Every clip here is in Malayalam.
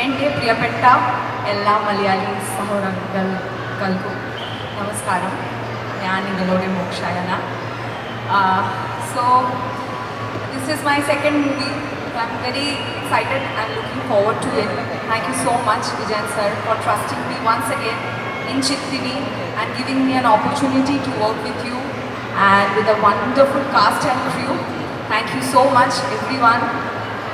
എന്റെ പ്രിയപ്പെട്ട എല്ലാ മലയാളി സഹോദരങ്ങൾക്കും നമസ്കാരം ഞാൻ നിങ്ങളുടെ മോക്ഷായന so this is my second movie I am very excited and looking forward to it thank you so much Vijayan sir for trusting me once again in Chittini and giving me an opportunity to work with you and with a wonderful cast and crew. Thank you so much, everyone.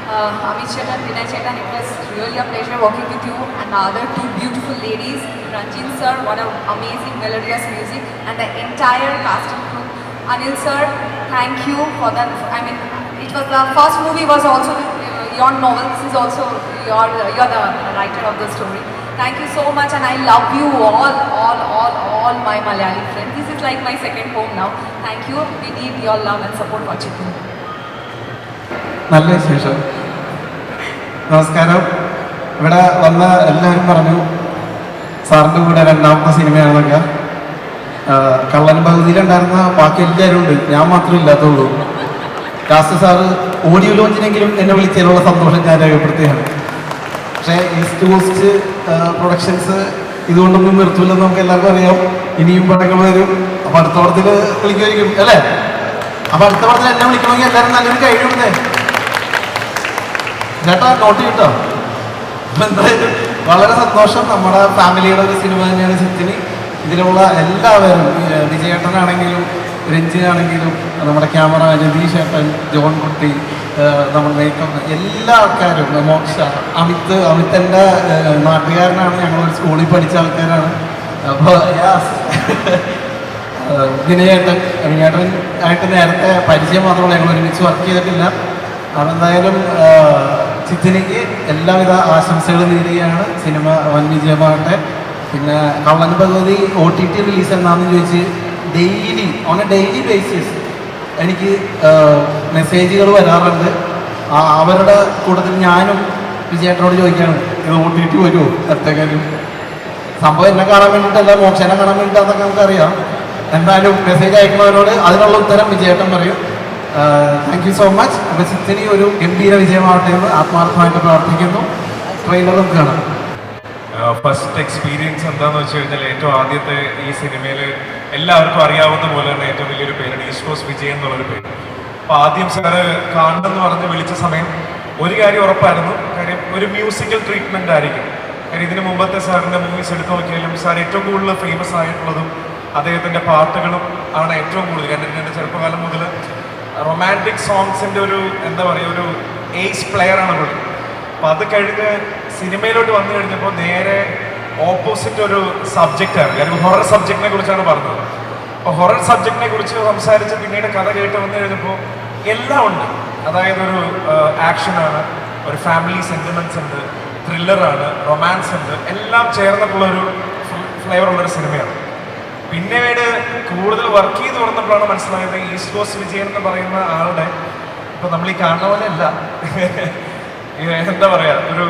Uh, Amit Chetan, Vinay Chetan, it was really a pleasure working with you and the other two beautiful ladies. Ranjin sir, what an amazing melodious music and the entire cast and crew. Anil sir, thank you for that. I mean, it was the first movie was also uh, your novel. This is also your you're the writer of the story. Thank you so much, and I love you all, all, all, all my Malayali friends. This is like my second home now. Thank you. We need your love and support for Chittini. നല്ല വിശേഷം. നമസ്കാരം. ഇവിടെ വന്ന എല്ലാവരും പറഞ്ഞു സാറിന്റെ കൂടെ രണ്ടാമത്തെ സിനിമയാണെന്നൊക്കെ കള്ളൻ പകുതിയിലുണ്ടായിരുന്ന ബാക്കി എല്ലാവരും ഉണ്ട് ഞാൻ മാത്രമേ ഇല്ലാത്തുള്ളൂ. ലാസ്റ്റ് സാറ് ഓഡിയോ ലോഞ്ചിനെങ്കിലും എന്നെ വിളിച്ചതിനുള്ള സന്തോഷം ഞാൻ രേഖപ്പെടുത്തുകയാണ്. പക്ഷേ ഈസ്റ്റ് കോസ്റ്റ് പ്രൊഡക്ഷൻസ് ഇതുകൊണ്ടൊന്നും നിർത്തൂലെന്ന് നമുക്ക് എല്ലാവർക്കും അറിയാം. ഇനിയും പടങ്ങൾ വരും. അപ്പം അടുത്ത പടത്തിൽ വിളിക്കുമായിരിക്കും അല്ലേ? അപ്പം അടുത്ത പടത്തിൽ എന്നെ വിളിക്കണമെങ്കിൽ എല്ലാവരും നല്ലൊരു കഴിവുണ്ടേ. ചേട്ടാ നോട്ട് കിട്ടോ എന്തായാലും വളരെ സന്തോഷം. നമ്മുടെ ഫാമിലിയുടെ ഒരു സിനിമ തന്നെയാണ് ചിത്തിനി. ഇതിലുള്ള എല്ലാവരും വിജയേട്ടനാണെങ്കിലും രഞ്ജിനാണെങ്കിലും നമ്മുടെ ക്യാമറ രതീഷ് ഏട്ടൻ ജോൺ കുട്ടി നമ്മൾ മേക്കപ്പ് എല്ലാ ആൾക്കാരും മോക്ഷ അമിത് അമിത്തന്റെ നാട്ടുകാരനാണ്. ഞങ്ങൾ ഒരു സ്കൂളിൽ പഠിച്ച ആൾക്കാരാണ്. അപ്പോൾ വിനയേട്ടൻ വിനയേട്ടൻ ആയിട്ട് നേരത്തെ പരിചയം മാത്രമല്ല ഞങ്ങൾ ഒരുമിച്ച് വർക്ക് ചെയ്തിട്ടില്ല. അതെന്തായാലും ചിത്തിനിക്ക് എല്ലാവിധ ആശംസകളും നേരുകയാണ്. സിനിമ വൻ വിജയമാകട്ടെ. പിന്നെ Kallan Bhagavathi O T T release എന്നാന്ന് ചോദിച്ച് daily on a daily basis എനിക്ക് മെസ്സേജുകൾ വരാറുണ്ട്. അവരുടെ കൂട്ടത്തിൽ ഞാനും വിജയേട്ടനോട് ചോദിക്കാണ് ഇത് ഒ ടി ടി വരുമോ എത്തേക്കാനും സംഭവം എന്നെ കാണാൻ വേണ്ടിയിട്ടല്ല മോക്ഷനെ കാണാൻ വേണ്ടിയിട്ടാന്നൊക്കെ നമുക്കറിയാം. എന്തായാലും മെസ്സേജ് അയക്കുന്നവരോട് അതിനുള്ള ഉത്തരം വിജയേട്ടൻ പറയും. താങ്ക് യു സോ മച്ച് അപ്പോൾ ചിത്തിനി ഒരു ഗംഭീര വിജയമാവട്ടെ എന്ന് ആത്മാർത്ഥമായിട്ട് പ്രാർത്ഥിക്കുന്നു. ട്രെയിലറും കാണാം. ഫസ്റ്റ് എക്സ്പീരിയൻസ് എന്താന്ന് വെച്ച് കഴിഞ്ഞാൽ ഏറ്റവും ആദ്യത്തെ ഈ സിനിമയിൽ എല്ലാവർക്കും അറിയാവുന്ന പോലെ തന്നെ ഏറ്റവും വലിയൊരു പേരാണ് ഈശ്വസ് വിജയ് എന്നുള്ളൊരു പേര്. അപ്പൊ ആദ്യം സാറ് കാണണമെന്ന് പറഞ്ഞ് വിളിച്ച സമയം ഒരു കാര്യം ഉറപ്പായിരുന്നു. കാര്യം ഒരു മ്യൂസിക്കൽ ട്രീറ്റ്മെന്റ് ആയിരിക്കും. കാര്യം ഇതിന് മുമ്പത്തെ സാറിന്റെ മൂവീസ് എടുത്തു നോക്കിയാലും സാർ ഏറ്റവും കൂടുതൽ ഫേമസ് ആയിട്ടുള്ളതും അദ്ദേഹത്തിന്റെ പാട്ടുകളും ആണ് ഏറ്റവും കൂടുതൽ. കാരണം എന്റെ ചെറുപ്പകാലം മുതൽ റൊമാന്റിക് സോങ്സിന്റെ ഒരു എന്താ പറയുക ഒരു ഏസ് പ്ലെയർ ആണ് പുള്ളി അപ്പോൾ അത് കഴിഞ്ഞ് സിനിമയിലോട്ട് വന്നു കഴിഞ്ഞപ്പോൾ നേരെ ഓപ്പോസിറ്റ് ഒരു സബ്ജക്റ്റ് ആണ്. കാര്യം ഹൊറർ സബ്ജക്റ്റിനെ കുറിച്ചാണ് പറഞ്ഞത്. അപ്പോൾ ഹൊറർ സബ്ജക്റ്റിനെ കുറിച്ച് സംസാരിച്ച് പിന്നീട് കഥ കേട്ട് വന്നു കഴിഞ്ഞപ്പോൾ എല്ലാം ഉണ്ട്. അതായത് ഒരു ആക്ഷനാണ് ഒരു ഫാമിലി സെന്റിമെന്റ്സ് ഉണ്ട് ത്രില്ലറാണ് റൊമാൻസ് ഉണ്ട് എല്ലാം ചേർന്നിട്ടുള്ളൊരു ഒരു സിനിമയാണ്. പിന്നീട് കൂടുതൽ വർക്ക് ചെയ്ത് തുറന്നപ്പോഴാണ് മനസ്സിലായത് ഈസ്റ്റ് കോസ്റ്റ് വിജയൻ എന്ന് പറയുന്ന ആളുടെ ഇപ്പൊ നമ്മൾ ഈ കാണുന്ന പോലെ അല്ല. എന്താ പറയാ ഒരു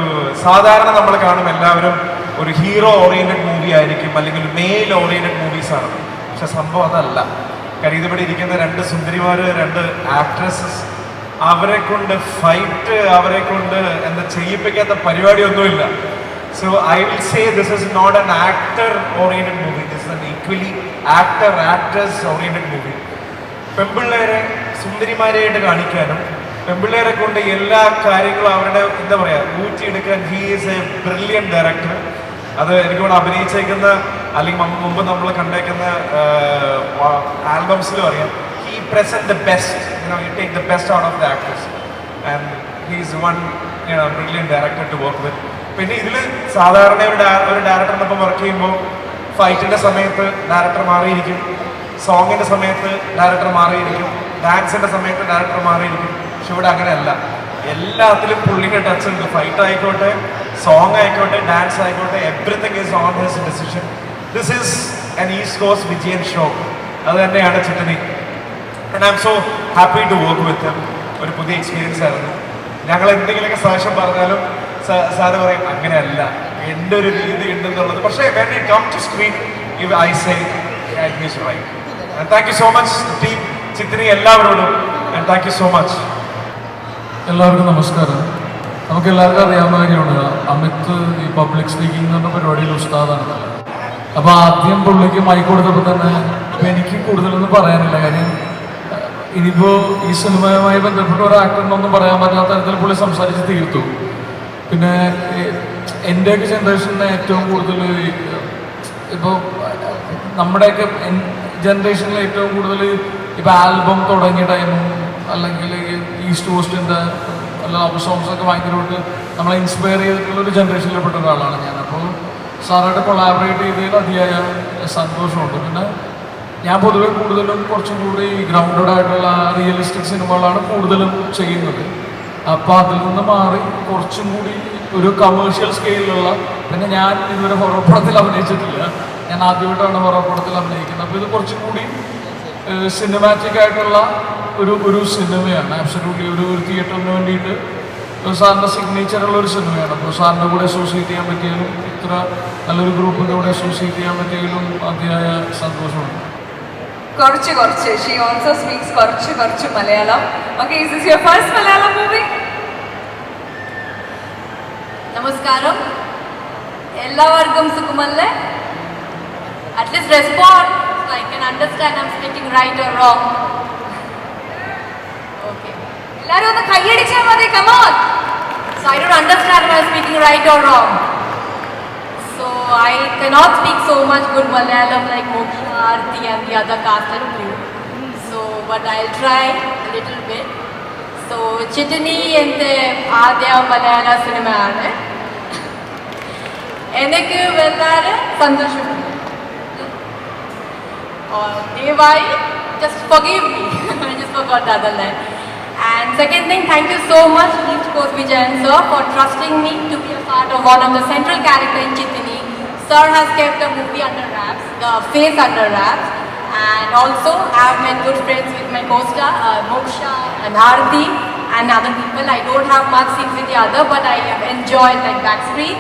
സാധാരണ നമ്മൾ കാണും എല്ലാവരും ഒരു ഹീറോ ഓറിയന്റഡ് മൂവി ആയിരിക്കും അല്ലെങ്കിൽ മെയിൽ ഓറിയന്റഡ് മൂവീസ് ആണ്. പക്ഷെ സംഭവം അതല്ല. കാര്യം ഇതിവിടെ ഇരിക്കുന്ന രണ്ട് സുന്ദരിമാര് രണ്ട് ആക്ട്രസസ് അവരെ കൊണ്ട് ഫൈറ്റ് അവരെ കൊണ്ട് എന്താ ചെയ്യിപ്പിക്കാത്ത പരിപാടിയൊന്നുമില്ല. So I will say this is not an actor oriented movie an equally actor actors oriented movie പെമ്പിള്ളേരെ സുന്ദരിമാരെയായിട്ട് കാണിക്കാനും പെമ്പിള്ളേരെ കൊണ്ട് എല്ലാ കാര്യങ്ങളും അവരുടെ എന്താ പറയാ ഊറ്റിയെടുക്കാൻ he is a brilliant director അത് എനിക്കോട് അഭിനയിച്ചേക്കുന്ന അല്ലെങ്കിൽ മുമ്പ് നമ്മൾ കണ്ടേക്കുന്ന ആൽബംസിലും അറിയാം. He present the best you take the best out of the actors and he's one brilliant director to work with പിന്നെ ഇതിൽ സാധാരണ ഒരു ഡയറക്ടറിനൊപ്പം വർക്ക് ചെയ്യുമ്പോൾ ഫൈറ്റിന്റെ സമയത്ത് ഡയറക്ടർ മാറിയിരിക്കും. സോങ്ങിന്റെ സമയത്ത് ഡയറക്ടർ മാറിയിരിക്കും. ഡാൻസിന്റെ സമയത്ത് ഡയറക്ടർ മാറിയിരിക്കും. പക്ഷെ ഇവിടെ അങ്ങനെയല്ല. എല്ലാത്തിലും പുള്ളിക്ക് ടച്ച് ഉണ്ട്. ഫൈറ്റ് ആയിക്കോട്ടെ സോങ് ആയിക്കോട്ടെ ഡാൻസ് ആയിക്കോട്ടെ everything is on his decision this is an East coast Vijayan show അത് തന്നെയാണ് Chithini. And I am so happy to work with ഒരു പുതിയ എക്സ്പീരിയൻസ് ആയിരുന്നു. ഞങ്ങൾ എന്തെങ്കിലുമൊക്കെ സാക്ഷ്യം പറഞ്ഞാലും സാറ് പറയും അങ്ങനെയല്ല. എന്റെ ഒരു രീതി ഉണ്ടെന്നുള്ളത്. പക്ഷേ when it come to screen if I say is right thank you so much team Chithini എല്ലാവരോടും. And thank you so much എല്ലാവർക്കും നമസ്കാരം. നമുക്ക് എല്ലാവർക്കും അറിയാവുന്ന കാര്യമാണ് അമിത് ഈ പബ്ലിക് സ്പീക്കിംഗ് എന്ന് പറഞ്ഞ പരിപാടിയിൽ ഉസ്താദാണ്. അപ്പോൾ ആദ്യം പുള്ളിക്ക് മൈക്ക് കൊടുത്തപ്പോൾ തന്നെ അപ്പോൾ എനിക്ക് കൂടുതലൊന്നും പറയാനില്ല. കാര്യം ഇനിയിപ്പോൾ ഈ സിനിമയുമായി ബന്ധപ്പെട്ട ഒരു ആക്ടറിനൊന്നും പറയാൻ പറ്റാത്ത തരത്തിൽ പുള്ളി സംസാരിച്ച് തീർത്തു. പിന്നെ എന്റെ എന്റെയൊക്കെ ജനറേഷനിൽ ഏറ്റവും കൂടുതൽ ഇപ്പോൾ നമ്മുടെയൊക്കെ ജനറേഷനിൽ ഏറ്റവും കൂടുതൽ ഇപ്പോൾ ആൽബം തുടങ്ങിയ ടൈമും അല്ലെങ്കിൽ ഈസ്റ്റ് കോസ്റ്റിന്റെ അല്ല ലവ് സോങ്സ് ഒക്കെ ഭയങ്കരമായിട്ട് നമ്മളെ ഇൻസ്പയർ ചെയ്തിട്ടുള്ള ഒരു ജനറേഷനിൽപ്പെട്ട ഒരാളാണ് ഞാൻ. അപ്പോൾ സാറായിട്ട് കൊളാബറേറ്റ് ചെയ്തതിൽ അതിയായ സന്തോഷമുണ്ട്. പിന്നെ ഞാൻ പൊതുവെ കൂടുതലും കുറച്ചും കൂടി ഗ്രൗണ്ടഡ് ആയിട്ടുള്ള റിയലിസ്റ്റിക് സിനിമകളാണ് കൂടുതലും ചെയ്യുന്നത്. അപ്പോൾ അതിൽ നിന്ന് മാറി കുറച്ചും കൂടി ഒരു കമേഴ്ഷ്യൽ സ്കെയിലുള്ള പിന്നെ ഞാൻ ഇതുവരെ ഹൊറർ അഭിനയിച്ചിട്ടില്ല. ഞാൻ ആദ്യമായിട്ടാണ് ഹൊറർ അഭിനയിക്കുന്നത്. അപ്പോൾ ഇത് കുറച്ചും കൂടി സിനിമാറ്റിക് ആയിട്ടുള്ള ഒരു ഒരു സിനിമയാണ് ആബ്സലൂട്ട്ലി ഒരു ഒരു തിയേറ്ററിന് വേണ്ടിയിട്ട് സാറിന്റെ സിഗ്നേച്ചറുള്ള ഒരു സിനിമയാണ് അപ്പോൾ സാറിന്റെ കൂടെ അസോസിയേറ്റ് ചെയ്യാൻ പറ്റിയാലും ഇത്ര നല്ലൊരു ഗ്രൂപ്പിന്റെ കൂടെ അസോസിയേറ്റ് ചെയ്യാൻ പറ്റിയാലും അതിയായ സന്തോഷമുണ്ട്. കുറച്ച് കുറച്ച്. ഷീ ഓൾസോ സ്പീക്സ് കുറച്ച് കുറച്ച് Malayalam. Okay is is your first Malayalam movie നമസ്കാരം. എല്ലാവർക്കും സുഖമല്ലേ? At least respond I can understand I'm speaking right or wrong okay എല്ലാവരും ഒന്ന് കൈയടിച്ചാൽ മതി come on so I don't understand I speaking right or wrong So I cannot speak so much good Malayalam like Moksha, Arti and the other cast and crew. So but I'll try a little bit. So Chitani എൻ്റെ ആദ്യ മലയാള സിനിമയാണ് എനിക്ക് വളരെ സന്തോഷമുണ്ട് or ദയവായി just forgive me. I just forgot the other line. And second thing, thank you so much, East Coast Vijayan sir, for trusting me to be a part of one of the central character in Chitini. Sir has kept the movie under wraps, the face under wraps. And also, I have made good friends with my co-star, uh, Moksha and and other people. I don't have much scenes with the other, but I have enjoyed like backscreen.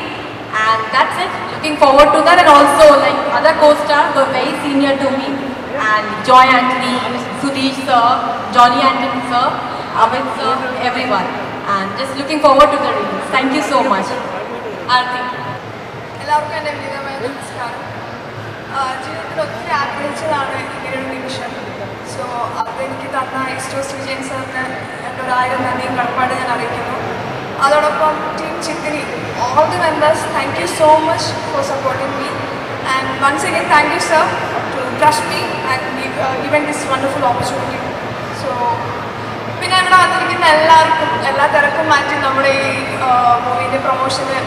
And that's it. Looking forward to that. And also, like other co-stars were very senior to me. And Joy Anthony, Sudesh sir, Johnny Anthony sir, Amit sir, everyone. And just looking forward to the release. Thank you so much. Arti. എല്ലാവർക്കും എന്റെ വിനീതമായ നമസ്കാരം. ജീവിതത്തിൽ ഒത്തിരി ആഗ്രഹിച്ചതാണ് ഇങ്ങനൊരു നിമിഷം. സോ അതെനിക്ക് തന്ന ഇസ്റ്റോസ് വിജയൻ സാറിന് എന്റെ ഒരായിരം നന്ദിയും കടപ്പാട് ഞാൻ അറിയിക്കുന്നു. അതോടൊപ്പം team Chithini all the members thank you so much for supporting me and once again thank you sir to trust me and given this wonderful opportunity so പിന്നെ ഇവിടെ വന്നിരിക്കുന്ന എല്ലാവർക്കും എല്ലാ തിരക്കും മാറ്റി നമ്മുടെ ഈ മൂവിന്റെ പ്രൊമോഷന്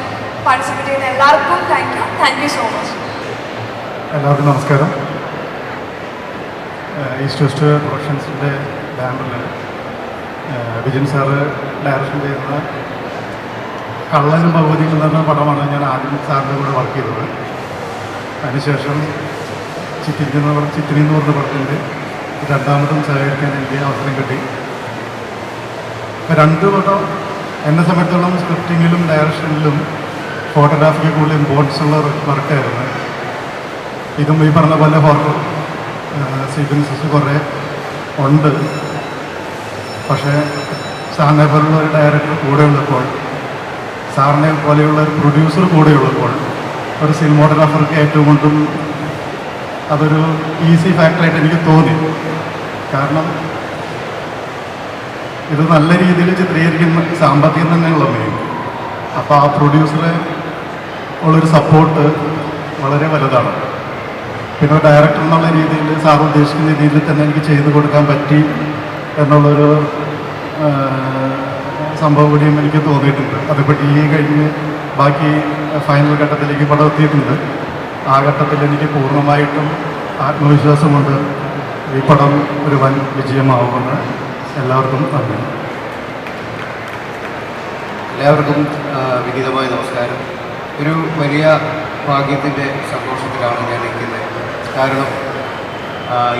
പാർട്ടിസിപ്പേറ്റ് ചെയ്യുന്ന എല്ലാവർക്കും thank you thank you so much എല്ലാവർക്കും നമസ്കാരം. ഈസ്റ്റ് വെസ്റ്റ് പ്രൊഡക്ഷൻസിന്റെ ബാനറിൽ വിജയൻ സാറ് ഡയറക്ഷൻ ചെയ്യുന്ന കള്ളനും ഭഗവതിയും എന്ന് പടമാണ് ഞാൻ ആദ്യം സാറിന്റെ കൂടെ വർക്ക് ചെയ്തത്. അതിനുശേഷം ചിത്രിക്കുന്ന ചിത്രി എന്ന് പറഞ്ഞ പടത്തിന്റെ രണ്ടാമതും സഹകരിക്കാൻ എനിക്ക് അവസരം കിട്ടി. രണ്ട് പടം എന്നെ സംബന്ധിച്ചിടത്തോളം സ്ക്രിപ്റ്റിങ്ങിലും ഡയറക്ഷനിലും ഫോട്ടോഗ്രാഫിക്ക് കൂടുതൽ ഇമ്പോർട്ടൻസ് ഉള്ള വർക്കായിരുന്നു ഇതും ഈ പറഞ്ഞ പോലെ ഫോട്ടോ സീക്വൻസസ് കുറേ ഉണ്ട്. പക്ഷേ സാറിനെ പോലുള്ള ഒരു ഡയറക്ടർ കൂടെ ഉള്ളപ്പോൾ സാറിനെ പോലെയുള്ള ഒരു പ്രൊഡ്യൂസർ കൂടെ ഉള്ളപ്പോൾ ഒരു സിനിമോട്ടോഗ്രാഫർക്ക് ഏറ്റവും കൊണ്ടും അതൊരു ഈസി ഫാക്ടറായിട്ട് എനിക്ക് തോന്നി. കാരണം ഇത് നല്ല രീതിയിൽ ചിത്രീകരിക്കുന്ന സാമ്പത്തികം തന്നെയുള്ള മെയിൻ അപ്പോൾ ആ പ്രൊഡ്യൂസറെ ഉള്ളൊരു സപ്പോർട്ട് വളരെ വലുതാണ്. പിന്നെ ഡയറക്ടർ എന്നുള്ള രീതിയിൽ സാർ ഉദ്ദേശിക്കുന്ന രീതിയിൽ തന്നെ എനിക്ക് ചെയ്തു കൊടുക്കാൻ പറ്റി എന്നുള്ളൊരു സംഭവം കൂടിയും എനിക്ക് തോന്നിയിട്ടുണ്ട്. അതിപ്പോൾ ഈ കഴിഞ്ഞ് ബാക്കി ഫൈനൽ ഘട്ടത്തിലേക്ക് പടം എത്തിയിട്ടുണ്ട്. ആ ഘട്ടത്തിൽ എനിക്ക് പൂർണമായിട്ടും ആത്മവിശ്വാസമുണ്ട്. ഈ പടം ഒരു വൻ വിജയമാവുമെന്ന് എല്ലാവർക്കും നന്ദി എല്ലാവർക്കും വിനീതമായ നമസ്കാരം. ഒരു വലിയ ഭാഗ്യത്തിന്റെ സന്തോഷത്തിലാണ് ഞാൻ നിൽക്കുന്നത്. കാരണം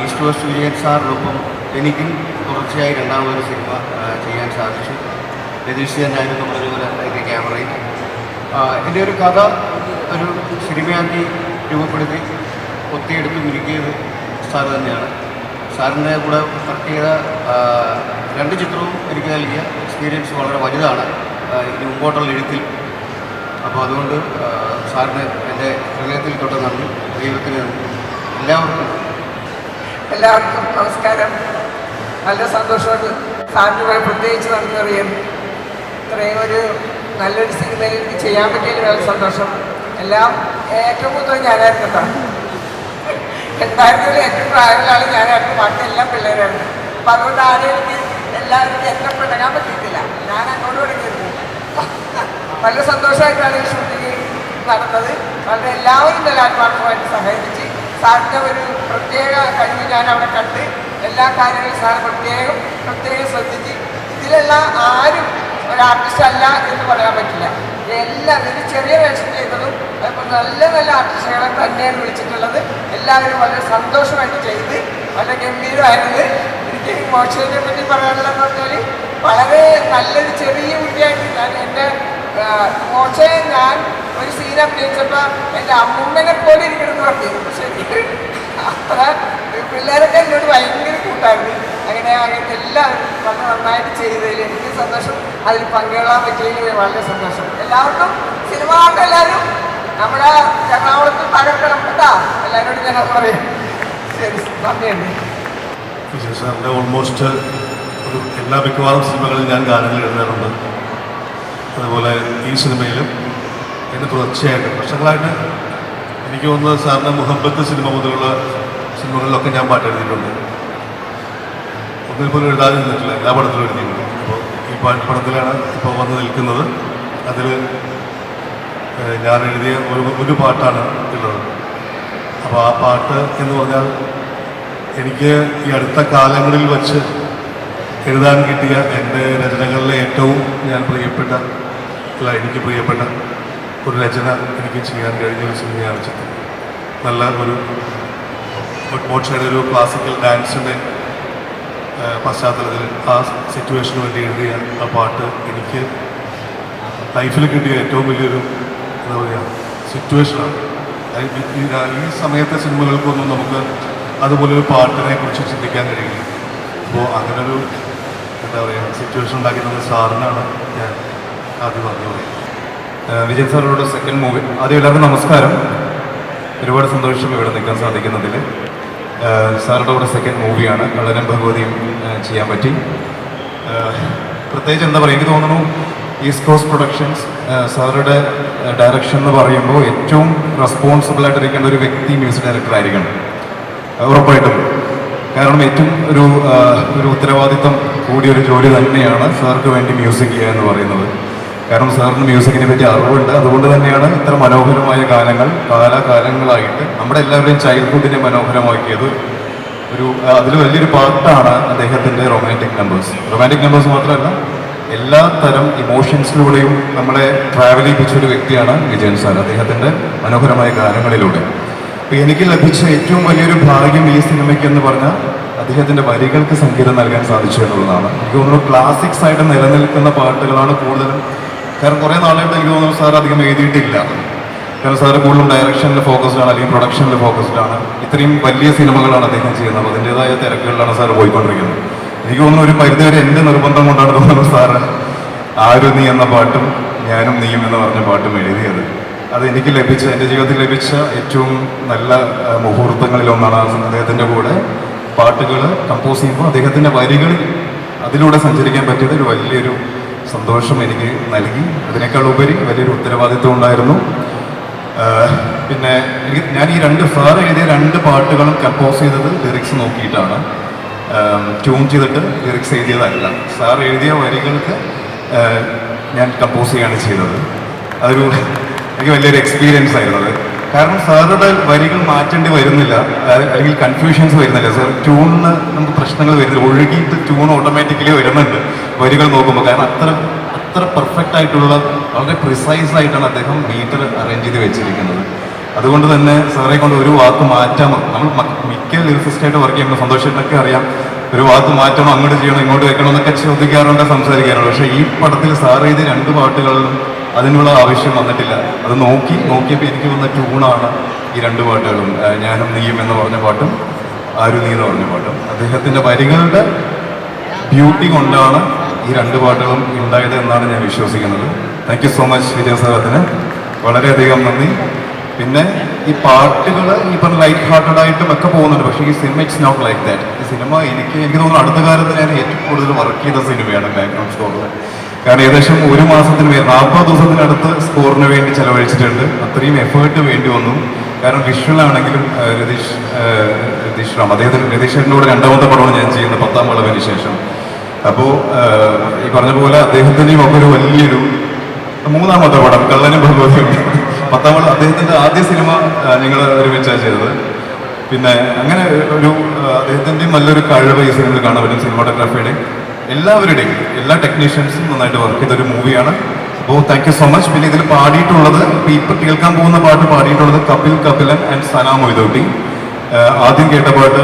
ഈസ്റ്റ് വെസ്റ്റ് വിജയൻ സാറിനൊപ്പം എനിക്കും തുടർച്ചയായി രണ്ടാമതൊരു സിനിമ ചെയ്യാൻ സാധിച്ചു. രതീഷ് തന്നെയായിരുന്നു പറഞ്ഞതുപോലെ അതിന്റെ ക്യാമറയിൽ. എന്റെ ഒരു കഥ ഒരു സിനിമയാക്കി രൂപപ്പെടുത്തി ഒത്തിയെടുത്ത് മിനുക്കിയത് സാർ തന്നെയാണ്. സാറിന്റെ കൂടെ വർക്ക് ചെയ്ത രണ്ട് ചിത്രവും എനിക്ക് നൽകിയ എക്സ്പീരിയൻസ് വളരെ വലുതാണ്. ഇനി മുമ്പോട്ടുള്ള എഴുത്തിൽ അപ്പോൾ അതുകൊണ്ട് സാറിന് എന്റെ ഹൃദയത്തിൽ തൊട്ട് നന്ദി. ദൈവത്തിന് എല്ലാവർക്കും എല്ലാവർക്കും നമസ്കാരം. നല്ല സന്തോഷമുണ്ട്. സാറിനുമായി പ്രത്യേകിച്ച് നന്ദി അറിയാം ഇത്രയും ഒരു നല്ലൊരു സിനിമയിൽ എനിക്ക് ചെയ്യാൻ പറ്റിയതിൽ വളരെ സന്തോഷം. എല്ലാം ഏറ്റവും കൂടുതൽ ഞാനായിരുന്നു കേട്ടോ. എന്തായിരുന്നാലും ഏറ്റവും പ്രായമുള്ള ഞാനായിരുന്നു. ഞാനായിരുന്നു ബാക്കിയെല്ലാം പിള്ളേരായിരുന്നു അപ്പം അതുകൊണ്ട് ആരെയും എല്ലാവർക്കും എന്നെ പിണങ്ങാൻ പറ്റിയിട്ടില്ല. ഞാൻ അങ്ങോട്ട് തുടങ്ങിയിരുന്നു നല്ല സന്തോഷമായിട്ടാണ് ഈ ഷൂട്ടിങ് നടന്നത്. വളരെ എല്ലാവരും നല്ല ആത്മാർത്ഥമായിട്ട് സഹകരിച്ച് സാറിന്റെ ഒരു പ്രത്യേക കഴിവ് ഞാൻ അവിടെ കണ്ട് എല്ലാ കാര്യങ്ങളും സാർ പ്രത്യേകം പ്രത്യേകം ശ്രദ്ധിച്ച് ഇതിലെല്ലാം ആരും ഒരു ആർട്ടിസ്റ്റ് അല്ല എന്ന് പറയാൻ പറ്റില്ല. എല്ലാം ഒരു ചെറിയ വേഷം ചെയ്തതും അപ്പോൾ നല്ല നല്ല ആർട്ടിസ്റ്റുകളെ തന്നെയാണ് വിളിച്ചിട്ടുള്ളത്. എല്ലാവരും വളരെ സന്തോഷമായിട്ട് ചെയ്ത് വളരെ ഗംഭീരമായിരുന്നു എനിക്ക് മോശത്തെ പറ്റി പറയാനുള്ളതെന്ന് പറഞ്ഞാൽ വളരെ നല്ലൊരു ചെറിയ കുട്ടിയായിട്ട് ഞാൻ മോശയെ ഞാൻ ഒരു സീൻ അഭിനയിച്ചപ്പോൾ എന്റെ അമ്മൂമ്മനെ പോലെ ഇരിക്കണമെന്ന് പറഞ്ഞു. ശരി അത്ര പിള്ളേരൊക്കെ എന്നോട് ഭയങ്കര കൂട്ടായിരുന്നു. അങ്ങനെ അങ്ങനത്തെ എല്ലാവരും വളരെ നന്നായിട്ട് ചെയ്തതിൽ എനിക്ക് സന്തോഷം. അതിൽ പങ്കുകൊള്ളാൻ പറ്റിയതിൽ വളരെ സന്തോഷം. എല്ലാവർക്കും സിനിമ കാണുന്ന എല്ലാവരും നമ്മുടെ എറണാകുളത്ത് തകർക്കണം കേട്ടാ. എല്ലാവരോടും ഞാൻ പറയും. ശരി നന്ദിയുണ്ട് സാറിന്റെ ഓൾമോസ്റ്റ് ഒരു എല്ലാ മിക്കവാറും സിനിമകളിൽ ഞാൻ ഗാനങ്ങൾ എഴുതാറുണ്ട്. അതുപോലെ ഈ സിനിമയിലും ഇതിന് തുടർച്ചയായിട്ട് വർഷങ്ങളായിട്ട് എനിക്ക് തോന്നുന്നത് സാറിന്റെ മുഹബത്ത് സിനിമ മുതലുള്ള സിനിമകളിലൊക്കെ ഞാൻ പാട്ട് എഴുതിയിട്ടുണ്ട്. ഒന്നിൽ പോലും എഴുതാതെ നിന്നിട്ടില്ല എല്ലാ പടത്തിലും എഴുതിയിട്ടുണ്ട്. അപ്പോൾ ഈ പാട്ട് പടത്തിലാണ് ഇപ്പോൾ വന്ന് നിൽക്കുന്നത്. അതിൽ ഞാൻ എഴുതിയ ഒരു ഒരു പാട്ടാണ് ഉള്ളത്. അപ്പോൾ ആ പാട്ട് എന്ന് പറഞ്ഞാൽ എനിക്ക് ഈ അടുത്ത കാലങ്ങളിൽ വച്ച് എഴുതാൻ കിട്ടിയ എന്റെ രചനകളിലെ ഏറ്റവും ഞാൻ പ്രിയപ്പെട്ട അല്ല എനിക്ക് പ്രിയപ്പെട്ട ഒരു രചന എനിക്ക് ചെയ്യാൻ കഴിഞ്ഞ ഒരു സിനിമയാണ് ചിത്രം. നല്ല ഒരു മോക്ഷയുടെ ഒരു ക്ലാസിക്കൽ ഡാൻസിന്റെ പശ്ചാത്തലത്തിൽ ആ സിറ്റുവേഷന് വേണ്ടി എഴുതിയ ആ പാട്ട് എനിക്ക് ലൈഫിൽ കിട്ടിയ ഏറ്റവും വലിയൊരു എന്താ പറയുക സിറ്റുവേഷനാണ് ഈ സമയത്തെ സിനിമകൾക്കൊന്നും നമുക്ക് അതുപോലൊരു പാട്ടിനെ കുറിച്ച് ചിന്തിക്കാൻ കഴിയില്ല. അപ്പോൾ അങ്ങനൊരു എന്താ പറയുക സിറ്റുവേഷൻ ഉണ്ടാക്കി തന്ന സാറിനാണ് ഞാൻ ആദ്യം പറഞ്ഞു വിജയ് സാറിനോട് സെക്കൻഡ് മൂവി ആദ്യം എല്ലാവർക്കും നമസ്കാരം. ഒരുപാട് സന്തോഷം ഇവിടെ നിൽക്കാൻ സാധിക്കുന്നതിൽ. സാറിന്റെ കൂടെ സെക്കൻഡ് മൂവിയാണ് കള്ളനും ഭഗവതിയും ചെയ്യാൻ പറ്റി. പ്രത്യേകിച്ച് എന്താ പറയുക എനിക്ക് തോന്നുന്നു ഈസ്റ്റ് കോസ്റ്റ് പ്രൊഡക്ഷൻസ് സാറുടെ ഡയറക്ഷൻ എന്ന് പറയുമ്പോൾ ഏറ്റവും റെസ്പോൺസിബിൾ ആയിട്ടിരിക്കേണ്ട ഒരു വ്യക്തി മ്യൂസിക് ഡയറക്ടർ ആയിരിക്കണം. ഉറപ്പായിട്ടും. കാരണം ഏറ്റവും ഒരു ഒരു ഉത്തരവാദിത്തം കൂടിയ ഒരു ജോലി തന്നെയാണ് സാർക്ക് വേണ്ടി മ്യൂസിക് ചെയ്യുക എന്ന് പറയുന്നത്. കാരണം സാറിന് മ്യൂസിക്കിനെ പറ്റി അറിവുണ്ട്. അതുകൊണ്ട് തന്നെയാണ് ഇത്ര മനോഹരമായ ഗാനങ്ങൾ കാലാകാലങ്ങളായിട്ട് നമ്മുടെ എല്ലാവരുടെയും ചൈൽഡ്ഹുഡിനെ മനോഹരമാക്കിയത്. ഒരു അതിൽ വലിയൊരു പാർട്ടാണ് അദ്ദേഹത്തിന്റെ റൊമാന്റിക് നമ്പേഴ്സ് റൊമാന്റിക് നമ്പേഴ്സ് മാത്രമല്ല എല്ലാ തരം ഇമോഷൻസിലൂടെയും നമ്മളെ ട്രാവൽ ചെയ്യിപ്പിച്ച ഒരു വ്യക്തിയാണ് വിജയൻ സാർ. അദ്ദേഹത്തിന്റെ മനോഹരമായ ഗാനങ്ങളിലൂടെ. എനിക്ക് ലഭിച്ച ഏറ്റവും വലിയൊരു ഭാഗ്യം ഈ സിനിമയ്ക്ക് എന്ന് പറഞ്ഞാൽ അദ്ദേഹത്തിന്റെ വരികൾക്ക് സംഗീതം നൽകാൻ സാധിച്ചു എന്നുള്ളതാണ്. എനിക്ക് തോന്നുന്നു ക്ലാസിക്സ് ആയിട്ട് നിലനിൽക്കുന്ന പാട്ടുകളാണ് കൂടുതലും. കാരണം കുറേ നാളായിട്ട് എനിക്ക് തോന്നുന്നു സാർ അധികം എഴുതിയിട്ടില്ല. കാരണം സാറ് കൂടുതലും ഡയറക്ഷനിൽ ഫോക്കസ്ഡ് ആണ് അല്ലെങ്കിൽ പ്രൊഡക്ഷനിൽ ഫോക്കസ്ഡ് ആണ് ഇത്രയും വലിയ സിനിമകളാണ് അദ്ദേഹം ചെയ്യുന്നത്. അതിന്റെതായ തിരക്കുകളിലാണ് സാർ പോയിക്കൊണ്ടിരിക്കുന്നത്. എനിക്ക് തോന്നുന്നു ഒരു പരിധിവരെ എന്റെ നിർബന്ധം കൊണ്ടാണ് തോന്നുന്നത് സാറ് ആരും നീ എന്ന പാട്ടും ഞാനും നീയും എന്ന് പറഞ്ഞ പാട്ടും എഴുതിയത്. അത് എനിക്ക് ലഭിച്ച എന്റെ ജീവിതത്തിൽ ലഭിച്ച ഏറ്റവും നല്ല മുഹൂർത്തങ്ങളിലൊന്നാണ് അദ്ദേഹത്തിന്റെ കൂടെ. പാട്ടുകൾ കമ്പോസ് ചെയ്യുമ്പോൾ അദ്ദേഹത്തിന്റെ വരികളിൽ അതിലൂടെ സഞ്ചരിക്കാൻ പറ്റിയത് ഒരു വലിയൊരു സന്തോഷം എനിക്ക് നൽകി. അതിനേക്കാൾ ഉപരി വലിയൊരു ഉത്തരവാദിത്വം ഉണ്ടായിരുന്നു. പിന്നെ എനിക്ക് ഞാൻ ഈ രണ്ട് ഫാർ എഴുതിയ രണ്ട് പാട്ടുകളും കമ്പോസ് ചെയ്തത് ലിറിക്സ് നോക്കിയിട്ടാണ്. ട്യൂൺ ചെയ്തിട്ട് ലിറിക്സ് എഴുതിയതല്ല. സാർ എഴുതിയ വരികൾക്ക് ഞാൻ കമ്പോസ് ചെയ്യാണ് ചെയ്തത്. അതൊരു എനിക്ക് വലിയൊരു എക്സ്പീരിയൻസ് അത് കാരണം സാറുടെ വരികൾ മാറ്റേണ്ടി വരുന്നില്ല. അല്ലെങ്കിൽ കൺഫ്യൂഷൻസ് വരുന്നില്ല. സാർ ട്യൂണിന് നമുക്ക് പ്രശ്നങ്ങൾ വരുന്നില്ല. ഒഴുകിയിട്ട് ട്യൂൺ ഓട്ടോമാറ്റിക്കലി വരുന്നുണ്ട് വരികൾ നോക്കുമ്പോൾ കാരണം അത്ര അത്ര പെർഫെക്റ്റ് ആയിട്ടുള്ള വളരെ പ്രിസൈസ് ആയിട്ടാണ് അദ്ദേഹം മീറ്റർ അറേഞ്ച് ചെയ്ത് വെച്ചിരിക്കുന്നത്. അതുകൊണ്ട് തന്നെ സാറെ കൊണ്ട് ഒരു വാക്ക് മാറ്റാമോ? നമ്മൾ മിക്ക ലിറിസിസ്റ്റായിട്ട് വർക്ക് ചെയ്യുമ്പോൾ സന്തോഷത്തിനൊക്കെ അറിയാം. ഒരു വാക്ക് മാറ്റണം? അങ്ങോട്ട് ചെയ്യണം? ഇങ്ങോട്ട് വെക്കണം? എന്നൊക്കെ ചോദിക്കാറുണ്ട് സംസാരിക്കാറുണ്ട്. പക്ഷേ ഈ പടത്തിൽ സാർ ചെയ്ത് രണ്ട് പാട്ടുകളിലും അതിനുള്ള ആവശ്യം വന്നിട്ടില്ല. അത് നോക്കി നോക്കിയപ്പോൾ എനിക്ക് വന്ന ട്യൂണാണ് ഈ രണ്ട് പാട്ടുകളും. ഞാനും നീയും എന്ന് പറഞ്ഞ പാട്ടും ആരു നീ എന്ന് പറഞ്ഞ പാട്ടും. അദ്ദേഹത്തിന്റെ വരികളുടെ ബ്യൂട്ടി കൊണ്ടാണ് ഈ രണ്ട് പാട്ടുകളും ഉണ്ടായത് എന്നാണ് ഞാൻ വിശ്വസിക്കുന്നത്. Thank you so much Vijaya സാറത്തിന്. വളരെയധികം നന്ദി. പിന്നെ ഈ പാട്ടുകൾ ഈ പറഞ്ഞ ലൈറ്റ് ഹാർട്ടഡ് ആയിട്ടും ഒക്കെ പോകുന്നുണ്ട്. പക്ഷേ ഈ സിനിമ ഇറ്റ്സ് നോട്ട് ലൈക്ക് ദാറ്റ് ഈ സിനിമ എനിക്ക് എനിക്ക് തോന്നുന്നു അടുത്ത കാലത്ത് ഞാൻ ഏറ്റവും കൂടുതൽ വർക്ക് ചെയ്ത സിനിമയാണ് ബാക്ക്ഗ്രൗണ്ട് സ്കോറിൽ കാരണം ഏകദേശം ഒരു മാസത്തിന് നാൽപ്പത് ദിവസത്തിനടുത്ത് സ്കോറിന് വേണ്ടി ചെലവഴിച്ചിട്ടുണ്ട്. അത്രയും എഫേർട്ട് വേണ്ടി വന്നു. കാരണം വിഷ്വലാണെങ്കിലും രതീഷ് രതീഷ് റാം അദ്ദേഹത്തിന് രതീഷ് കൂടെ രണ്ടാമത്തെ പടമാണ് ഞാൻ ചെയ്യുന്നത് പത്താം വളവിന് ശേഷം. അപ്പോൾ ഈ പറഞ്ഞ പോലെ അദ്ദേഹത്തിന്റെയും ഒക്കെ ഒരു വലിയൊരു മൂന്നാമത്തെ പടം കള്ളനും ഭഗവതിയും പത്താം പടം അദ്ദേഹത്തിന്റെ ആദ്യ സിനിമ ഞങ്ങൾ ഒരുമിച്ചാണ് ചെയ്തത്. പിന്നെ അങ്ങനെ ഒരു അദ്ദേഹത്തിന്റെയും നല്ലൊരു കഴിവ് ഈ സിനിമയിൽ കാണാൻ പറ്റും സിനിമാറ്റോഗ്രാഫിയുടെ എല്ലാവരുടെയും എല്ലാ ടെക്നീഷ്യൻസും നന്നായിട്ട് വർക്ക് ചെയ്ത ഒരു മൂവിയാണ് അപ്പോൾ താങ്ക് യു സോ മച്ച് പിന്നെ ഇതിൽ പാടിയിട്ടുള്ളത് ഇപ്പൊ ഇപ്പൊ കേൾക്കാൻ പോകുന്ന പാട്ട് പാടിയിട്ടുള്ളത് കപിൽ കപിലൻ ആൻഡ് സനാ മൊയ്തോട്ടി. ആദ്യം കേട്ട പാട്ട്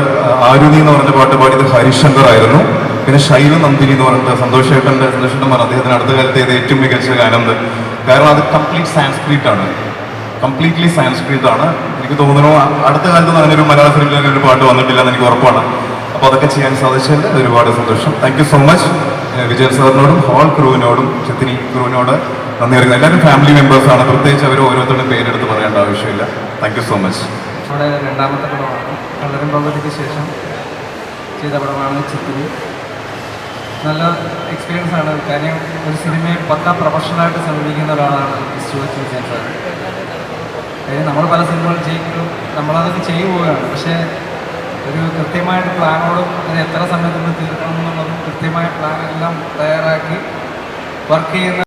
ആരുതി എന്ന് പറഞ്ഞ പാട്ട് പാടിയത് ഹരിശങ്കർ ആയിരുന്നു. പിന്നെ ശൈല നന്ദിനി എന്ന് പറഞ്ഞിട്ട് സന്തോഷ് ചേട്ടന്റെ സന്തോഷ് ചേട്ടൻ പറഞ്ഞു അദ്ദേഹത്തിന് അടുത്ത കാലത്ത് ചെയ്ത ഏറ്റവും മികച്ച ഗാനം കാരണം അത് കംപ്ലീറ്റ് സാൻസ്ക്രിറ്റ് ആണ് കംപ്ലീറ്റ്ലി സാൻസ്ക്രിറ്റ് ആണ് എനിക്ക് തോന്നുന്നു അടുത്ത കാലത്ത് അങ്ങനെ ഒരു മലയാള അങ്ങനെ ഒരു പാട്ട് വന്നിട്ടില്ല എന്ന് എനിക്ക് ഉറപ്പാണ്. അപ്പോൾ അതൊക്കെ ചെയ്യാൻ സാധിച്ചതിൽ ഒരുപാട് സന്തോഷം. Thank you so much Vijayan സാറിനോടും whole ക്രൂവിനോടും ചെത്തിനി ക്രൂവിനോട് നന്ദി അറിയുന്നത് എല്ലാവരും ഫാമിലി മെമ്പേഴ്സാണ് പ്രത്യേകിച്ച് അവർ ഓരോരുത്തരുടെ പേരെടുത്ത് പറയേണ്ട ആവശ്യമില്ല. താങ്ക് യു സോ മച്ച് രണ്ടാമത്തെ പടമാണ്. കള്ളരൻ ശേഷം ചെയ്ത പടമാണ് ചിത്തിരി. നല്ല എക്സ്പീരിയൻസ് ആണ്. കാര്യം ഒരു സിനിമയെ പക്കാ പ്രൊഫഷണലായിട്ട് സമീപിക്കുന്ന ഒരാളാണ് സ്റ്റുവച്ച് വിജയൻ സാർ കാര്യം നമ്മൾ പല സിനിമകൾ ചെയ്യുമ്പോഴും നമ്മളതൊക്കെ ചെയ്യുകയാണ് പക്ഷേ ഒരു കൃത്യമായിട്ട് പ്ലാനോടും അതിന് എത്ര സമയത്തിന് തീർക്കണം എന്നുള്ളതും കൃത്യമായ പ്ലാൻ എല്ലാം തയ്യാറാക്കി വർക്ക് ചെയ്യുന്ന